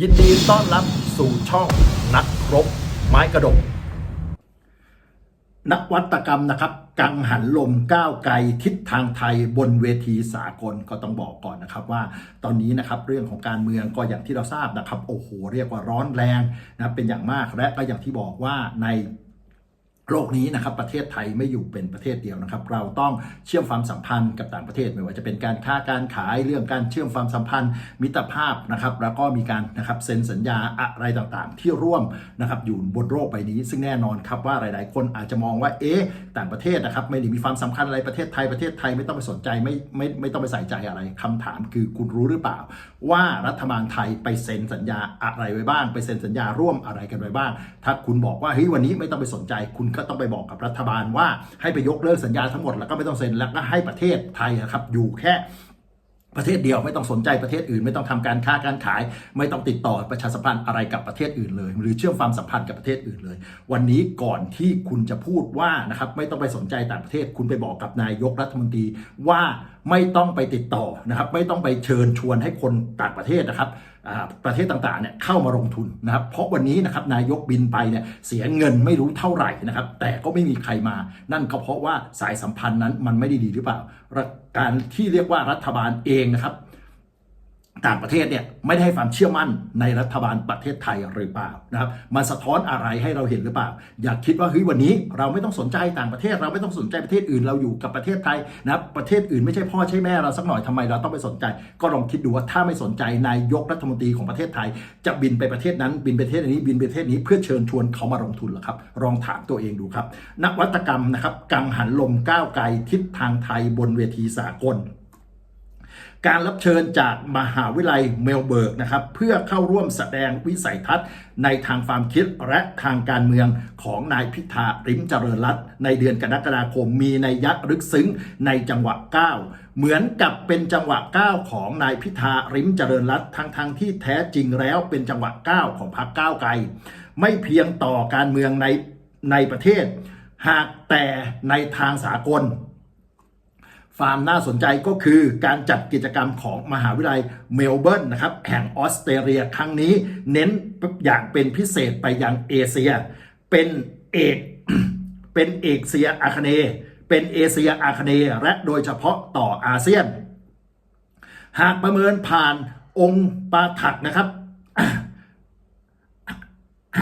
ยินดีต้อนรับสู่ช่องนักครบไม้กระดก นักวัตกรรมนะครับ กังหันลมก้าวไกลทิศทางไทยบนเวทีสากลก็ต้องบอกก่อนนะครับว่าตอนนี้นะครับเรื่องของการเมืองก็อย่างที่เราทราบนะครับ โอ้โหเรียกว่าร้อนแรงนะเป็นอย่างมากและก็อย่างที่บอกว่าใน โลกนี้นะครับประเทศไทยไม่อยู่เป็นประเทศเดียวนะครับ เราต้องเชื่อมความสัมพันธ์กับต่างประเทศไม่ว่าจะเป็นการค้าการขายเรื่องการเชื่อมความสัมพันธ์มิตรภาพนะครับแล้วก็มีการนะครับเซ็นสัญญาอะไรต่างๆ ที่ร่วมนะครับอยู่บนโลกใบนี้ ซึ่งแน่นอนครับว่าหลาย ๆ คนอาจจะมองว่าเอ๊ะต่างประเทศนะครับไม่ได้มีความสำคัญอะไรประเทศไทยประเทศไทยไม่ต้องไปสนใจไม่ไม่ไม่ต้องไปใส่ใจอะไรคำถามคือคุณรู้หรือเปล่า ว่ารัฐบาลไทยไปเซ็นสัญญาอะไรไว้บ้าง ไปเซ็นสัญญาร่วมอะไรกันไว้บ้าง ถ้าคุณบอกว่าเฮ้ยวันนี้ไม่ต้องไปสนใจคุณก็ต้องไปบอกกับรัฐบาลว่าให้ไปยกเลิกสัญญาทั้งหมดแล้วก็ไม่ต้องเซ็นแล้วก็ให้ประเทศไทยนะครับอยู่แค่ประเทศเดียวไม่ต้องสนใจประเทศอื่น ไม่ต้องทำการค้าการขาย ไม่ต้องติดต่อประชาสัมพันธ์อะไรกับประเทศอื่นเลย หรือเชื่อมความสัมพันธ์กับประเทศอื่นเลย วันนี้ก่อนที่คุณจะพูดว่านะครับไม่ต้องไปสนใจต่างประเทศ คุณไปบอกกับนายกรัฐมนตรีว่าไม่ต้องไปติดต่อนะครับไม่ต้องไปเชิญชวนให้คนต่างประเทศนะครับ ประเทศต่างๆเนี่ยเข้ามาลงทุนนะครับเพราะวันนี้นะครับนายกบินไปเนี่ยเสียเงินไม่รู้เท่าไหร่นะครับแต่ก็ไม่มีใครมา นั่นก็เพราะว่าสายสัมพันธ์นั้นมันไม่ได้ดีหรือเปล่า การที่เรียกว่ารัฐบาลเองนะครับ ต่างประเทศเนี่ยไม่ได้ให้ความเชื่อมั่นในรัฐบาลประเทศไทยหรือเปล่านะครับมันสะท้อนอะไรให้เราเห็นหรือเปล่า อย่าคิดว่าเฮ้ยวันนี้เราไม่ต้องสนใจต่างประเทศ เราไม่ต้องสนใจประเทศอื่นเราอยู่กับประเทศไทยนะครับประเทศอื่นไม่ใช่พ่อใช่แม่เราสักหน่อยทำไมเราต้องไปสนใจ ก็ลองคิดดูว่าถ้าไม่สนใจนายกรัฐมนตรีของประเทศไทย จะบินไปประเทศนั้นบินไปประเทศนี้บินไปประเทศนี้เพื่อเชิญชวนเขามาลงทุนหรอครับลองถามตัวเองดูครับนวัตกรรมนะครับกังหันลมก้าวไกลทิศทางไทยบนเวทีสากล การรับเชิญจากมหาวิทยาลัยเมลเบิร์กนะครับเพื่อเข้าร่วมแสดงวิสัยทัศน์ ในทางความคิดและทางการเมืองของนายพิธาริมเจริญรัตน์ในเดือนกรกฎาคมมีนัยยะลึกซึ้งในจังหวะก้าเหมือนกับเป็นจังหวะก้าของนายพิธาริมเจริญรัตน์ทั้งทางๆที่แท้จริงแล้วเป็นจังหวะก้าของพรรคก้าวไกล ไม่เพียงต่อการเมืองในในประเทศ หากแต่ในทางสากล ความน่าสนใจก็คือการจัดกิจกรรมของมหาวิทยาลัยเมลเบิร์นนะครับแห่งออสเตรเลียครั้งนี้เน้นอย่างเป็นพิเศษไปยังเอเชีย เป็นเอกเป็นเอกเซียอาคเน เป็นเอเชียอาคเนและโดยเฉพาะต่ออาเซียน หากประเมินผ่านองค์ปาถักนะครับ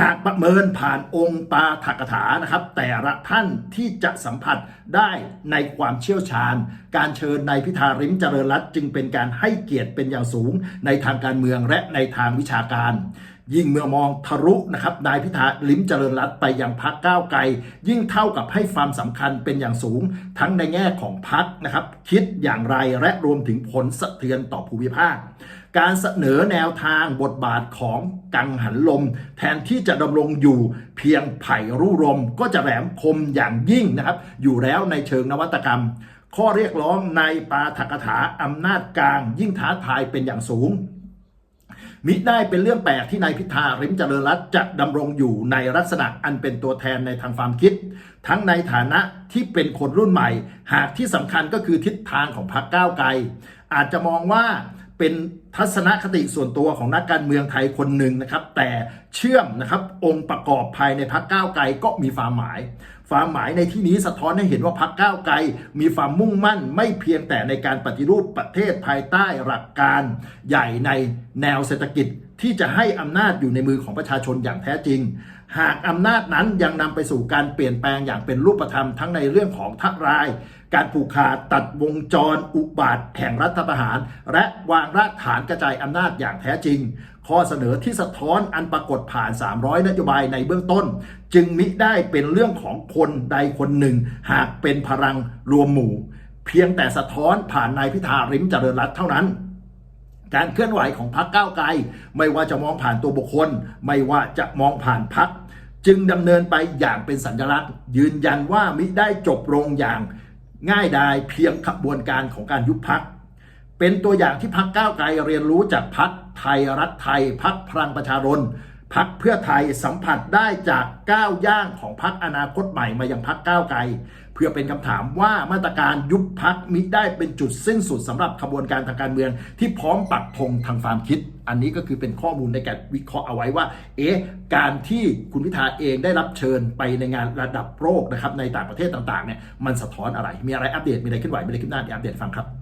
หากประเมินผ่านองค์ปาถกถานะครับ แต่ละท่านที่จะสัมผัสได้ในความเชี่ยวชาญ การเชิญนายพิธาริมเจริญรัตจึงเป็นการให้เกียรติเป็นอย่างสูง ในทางการเมืองและในทางวิชาการยิ่งเมื่อมองทะลุนะครับนายพิธาลิมเจริญรัตไปยังพักก้าวไกล ยิ่งเท่ากับให้ความสำคัญเป็นอย่างสูง ทั้งในแง่ของพักนะครับ คิดอย่างไรและรวมถึงผลสะเทือนต่อภูมิภาค การเสนอแนวทางบทบาทของกังหันลม แทนที่จะดำรงอยู่เพียงไผ่รู่รมก็จะแหลมคมอย่างยิ่งนะครับ อยู่แล้วในเชิงนวัตกรรม ข้อเรียกร้องในปาฐกถาอำนาจกลาง ยิ่งท้าทายเป็นอย่างสูงมิได้เป็นเรื่องแปลกที่นายพิธาริมเจริญรัตจะดำรงอยู่ในลักษณะอันเป็นตัวแทนในทางความคิด ทั้งในฐานะที่เป็นคนรุ่นใหม่ หากที่สำคัญก็คือทิศทางของพรรคก้าวไกล อาจจะมองว่า เป็นทัศนคติส่วนตัวของนักการเมืองไทยคนหนึ่งนะครับ แต่เชื่อมนะครับองค์ประกอบภายในพรรคก้าวไกลก็มีความหมายความหมายในที่นี้สะท้อนให้เห็นว่าพรรคก้าวไกล มีความมุ่งมั่นไม่เพียงแต่ในการปฏิรูปประเทศภายใต้หลักการใหญ่ในแนวเศรษฐกิจที่จะให้อำนาจอยู่ในมือของประชาชนอย่างแท้จริง หากอำนาจนั้นยังนำไปสู่การเปลี่ยนแปลงอย่างเป็นรูปธรรมทั้งในเรื่องของทักราย การผูกขาดตัดวงจรอุบาทแห่งรัฐประหาร และวางรากฐานกระจายอำนาจอย่างแท้จริง ข้อเสนอที่สะท้อนอันปรากฏผ่าน 300 นโยบายในเบื้องต้น จึงมิได้เป็นเรื่องของคนใดคนหนึ่ง หากเป็นพลังรวมหมู่ เพียงแต่สะท้อนผ่านนายพิธาริมเจริญรัตเท่านั้นการเคลื่อนไหวของพรรคก้าวไกล ไม่ว่าจะมองผ่านตัวบุคคล ไม่ว่าจะมองผ่านพรรคจึงดำเนินไปอย่างเป็นสัญลักษณ์ ยืนยันว่ามิได้จบลงอย่าง ง่ายดายเพียงขบวนการของการยุบพัก เป็นตัวอย่างที่พักก้าวไกลเรียนรู้จากพักไทยรัฐไทยพักพลังประชารนพักเพื่อไทยสัมผัสได้จากก้าวย่างของพักอนาคตใหม่มายังพักก้าวไกล พื่อเป็นคำถามว่ามาตรการยุบพักมิได้เป็นจุดสิ้นสุดสำหรับขบวนการทางการเมือง ที่พร้อมปักธงทางความคิด อันนี้ก็คือเป็นข้อมูลในการวิเคราะห์เอาไว้ว่า เอ๊ะการที่คุณพิธาเองได้รับเชิญไปในงานระดับโลกนะครับในต่างประเทศต่างๆเนี่ยมันสะท้อนอะไร มีอะไรอัปเดตมีอะไรขึ้นไหวมีอะไรขึ้นหน้าอัปเดตฟังครับ